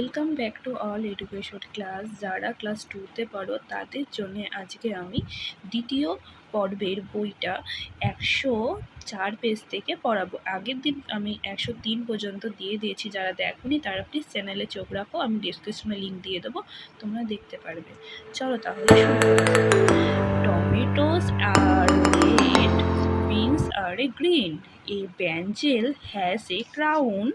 Welcome back to all education class যারা class টুতে পড়ো, তাদের জন্য আজকে আমি দ্বিতীয় পর্বের বইটা একশো চার পেজ থেকে পড়াবো। আগের দিন আমি একশো তিন পর্যন্ত দিয়ে দিয়েছি। যারা দেখোনি, তারা প্লিজ চ্যানেলে চোখ রাখো। আমি ডিসক্রিপশনে লিঙ্ক দিয়ে দেবো। তোমরা দেখতে পারবে। চলো তাহলে টমেটোস আর beans R a green a bangle has a crown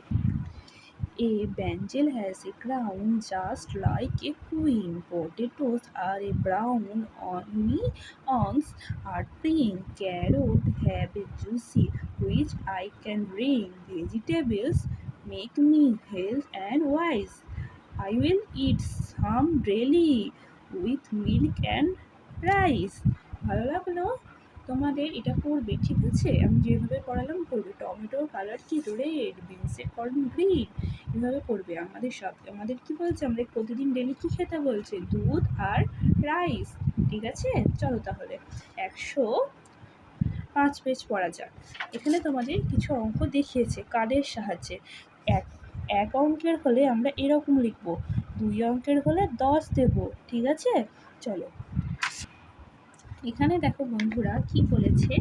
A bangle has a crown just like a queen. Potatoes are a brown. Onions are pink. Carrots have a juicy which I can bring. Vegetables make me health and wise. I will eat some daily with milk and rice. ভালো লাগল তোমাদের এটা পড়বে ঠিক আছে আমি যেভাবে পড়ালাম পড়বে টমেটোর কালার কি রেড বিনসের কালার গ্রিন এভাবে করবে আমাদের সব আমাদের কি বলছে? আমাদের প্রতিদিন ডেলি কি খেতে বলছে? দুধ আর রাইস ঠিক আছে? চলো তাহলে, একশো পাঁচ পেজ পড়া যাক। এখানে তোমাদের কিছু অঙ্ক দেখিয়েছে কার্ডের সাহায্যে? এক এক অঙ্কের হলে আমরা এরকম লিখব, দুই অঙ্কের হলে দশ দেব, ঠিক আছে? চলো। এখানে দেখো বন্ধুরা কি বলেছে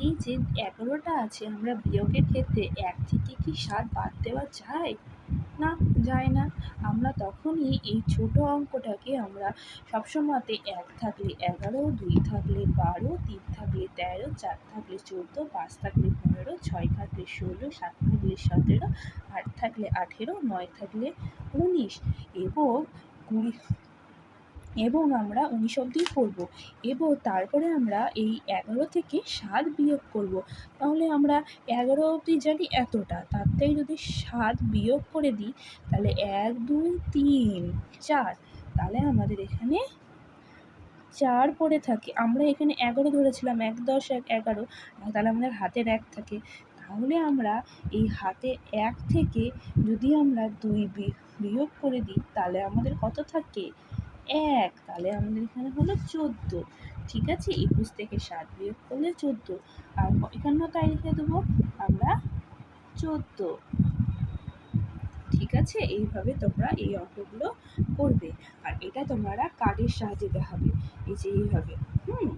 এই যে এগারোটা আছে, আমরা বিয়োগের ক্ষেত্রে এক থেকে কি সাত বাদ দেওয়া যায়? না যায় না। আমরা তখনই এই ছোট অঙ্কটাকে আমরা সবসময়তে এক থাকলে এগারো, দুই থাকলে বারো, তিন থাকলে তেরো, চার থাকলে চোদ্দ, পাঁচ থাকলে পনেরো, ছয় থাকলে ষোলো, সাত থাকলে সতেরো, আট থাকলে আঠেরো, নয় থাকলে উনিশ এবং কুড়ি এবং আমরা উনিশ অবধি পড়ব এবং তারপরে আমরা এই এগারো থেকে সাত বিয়োগ করব। তাহলে আমরা এগারো অবধি জানি এতটা, তার থেকে যদি সাত বিয়োগ করে দিই, তাহলে এক, দুই, তিন, চার, তাহলে আমাদের এখানে চার পড়ে থাকে। আমরা এখানে এগারো ধরেছিলাম, এক, দশ, এক, এগারো, তাহলে আমাদের হাতের এক থাকে। তাহলে আমরা এই হাতে এক থেকে যদি আমরা দুই বিয়োগ করে দিই, তাহলে আমাদের কত থাকে? এক, তাহলে আমাদের এখানে হলো চোদ্দ। ঠিক আছে? একুশ থেকে সাত বিয়োগ করলে চোদ্দ। আর এখানেও তাই লিখে দেবো আমরা চোদ্দ। ঠিক আছে? এইভাবে তোমরা এই অঙ্কগুলো করবে। আর এটা তোমরা কার্ডের সাহায্যে দেখাবে। এই যে এইভাবে। হুম?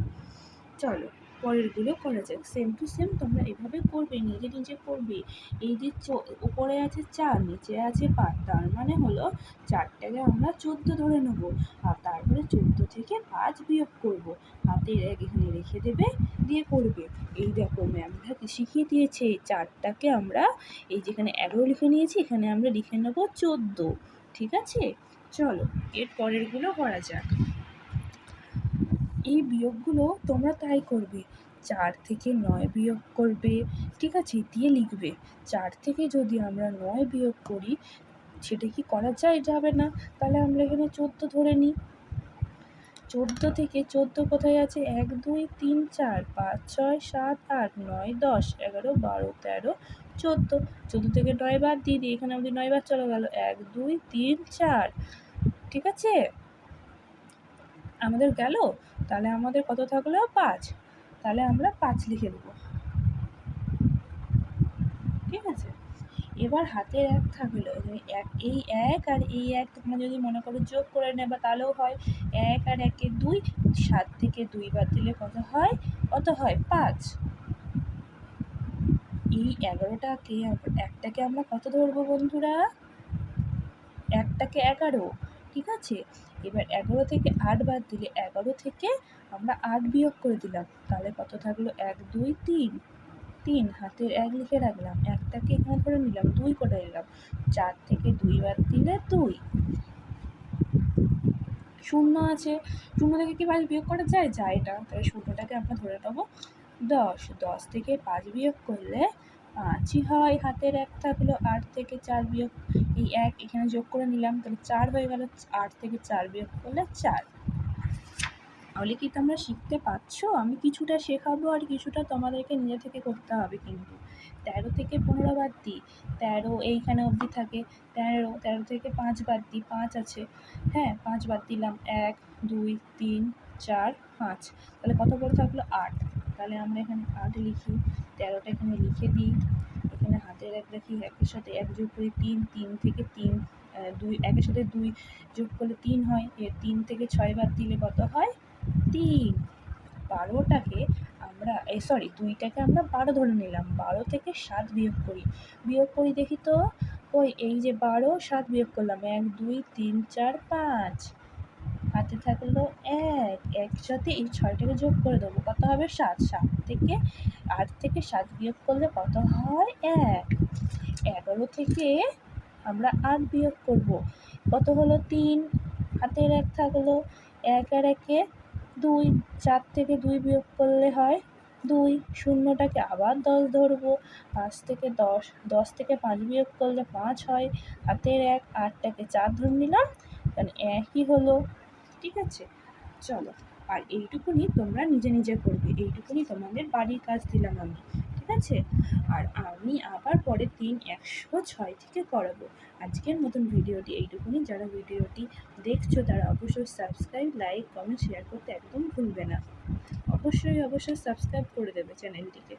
চলো। পরেরগুলো করা যাক। সেম টু সেম তোমরা এভাবে করবে, নিজে নিজে করবে। এই যে উপরে আছে চার, নিচে আছে পাঁচ, তার মানে হলো চারটাকে আমরা চোদ্দ ধরে নেব। আর তারপরে চোদ্দ থেকে পাঁচ বিয়োগ করব। হাতে এখানে রেখে দেবে, দিয়ে করবে। এই দেখো ম্যামটাকে শিখিয়ে দিয়েছে চারটাকে আমরা এই যেখানে এগারো লিখে নিয়েছি, এখানে আমরা লিখে নেব চোদ্দ। ঠিক আছে? চলো, এর পরেরগুলো করা যাক। এই বিয়োগগুলো তোমরা তাই করবে। চার থেকে নয় বিয়োগ করবে, ঠিক আছে? দিয়ে লিখবে, চার থেকে যদি আমরা নয় বিয়োগ করি, সেটা কি করা যায়? যাবে না। তাহলে আমরা এখানে চোদ্দ ধরে নিই চোদ্দ থেকে চোদ্দ কোথায় আছে? এক, দুই, তিন, চার, পাঁচ, ছয়, সাত, আট, নয়, দশ, এগারো, বারো, তেরো, চোদ্দ। চোদ্দ থেকে নয় বার দিয়ে দিই এখানে আমাদের নয় বার চলে গেল। এক, দুই, তিন, চার, ঠিক আছে? আমাদের গেল, তাহলে আমাদের কত থাকল? পাঁচ। তাহলে আমরা পাঁচ লিখে দেবো। ঠিক আছে? এবার হাতের এক থাকল এক, এই এক আর এই এক তোমরা যদি মনে করো যোগ করে নেবা, তাহলেও হয় এক আর একে দুই, সাত থেকে দুই বাদ দিলে কত হয়? কত হয়? পাঁচ। এই এগারোটাকে একটাকে আমরা কত ধরবো বন্ধুরা? একটাকে এগারো। ঠিক আছে? এবার এগারো থেকে আট বাদ দিলে এগারো থেকে আমরা আট বিয়োগ করে দিলাম। তাহলে কত থাকল? এক, দুই, তিন। তিন, হাতের এক লিখে রাখলাম। একটাকে এখানে ধরে নিলাম, দুই করে নিলাম। চার থেকে দুই বাদ দিলে দুই। শূন্য আছে। শূন্য থেকে কি পাঁচ বিয়োগ করা যায়? যায় এটা। তাহলে শূন্যটাকে আমরা ধরে নেব দশ। দশ থেকে পাঁচ বিয়োগ করলে পাঁচই হয়। হাতের এক থাকল আট থেকে চার বিয়োগ। এই এক এখানে যোগ করে নিলাম, তাহলে চার হয়ে গেল আট থেকে চার বিয়োগ করলে চার। তাহলে কি তোমরা শিখতে পারছ? আমি কিছুটা শেখাবো আর কিছুটা তোমাদেরকে নিজে থেকে করতে হবে কিন্তু। তেরো থেকে পনেরো বাদ দিই। তেরো এইখানে অবধি থাকে। তেরো তেরো থেকে পাঁচ বাদ দিই। পাঁচ আছে। হ্যাঁ পাঁচ বাদ দিলাম। এক, দুই, তিন, চার, পাঁচ। তাহলে কত বড় থাকল? আট। তাহলে আমরা এখানে আট লিখি। তেরোটা এখানে লিখে দিই। হাতের এক রাখি, একের সাথে এক যোগ করি তিন তিন থেকে তিন দুই, একের সাথে দুই যোগ করলে তিন হয় এর তিন থেকে ছয় বার দিলে কত হয়? তিন। বারোটাকে আমরা এই সরি দুইটাকে আমরা বারো ধরে নিলাম, বারো থেকে সাত বিয়োগ করি। বিয়োগ করি দেখি তো, ওই এই যে বারো, সাত বিয়োগ করলাম, এক, দুই, তিন, চার, পাঁচ। হাতে থাকল এক, একসাথে এই ছয়টাকে যোগ করে দেবো। কত হবে? সাত। সাত থেকে আট থেকে সাত বিয়োগ করলে কত হয়? এক। এগারো থেকে আমরা আট বিয়োগ করব। কত হলো? তিন। হাতের এক থাকল। এক আর একে দুই। চার থেকে দুই বিয়োগ করলে হয় দুই। শূন্যটাকে আবার দশ ধরবো। পাঁচ থেকে দশ। দশ থেকে পাঁচ বিয়োগ করলে পাঁচ হয়। হাতের এক, আটটাকে চার ধরে নিলাম। তাহলে একই হলো। ঠিক আছে? চলো, আর এইটুকুনি তোমরা নিজে নিজে করবে, এইটুকুনি তোমাদের বাড়ির কাজ দিলাম আমি, ঠিক আছে? আর আমি আবার পরের দিন একশো ছয় থেকে করাবো। আজকের মতন ভিডিওটি এইটুকুনি, যারা ভিডিওটি দেখছ তারা অবশ্যই সাবস্ক্রাইব লাইক কমেন্ট শেয়ার করতে একদম ভুলবে না। অবশ্যই অবশ্যই সাবস্ক্রাইব করে দেবে চ্যানেলটিকে।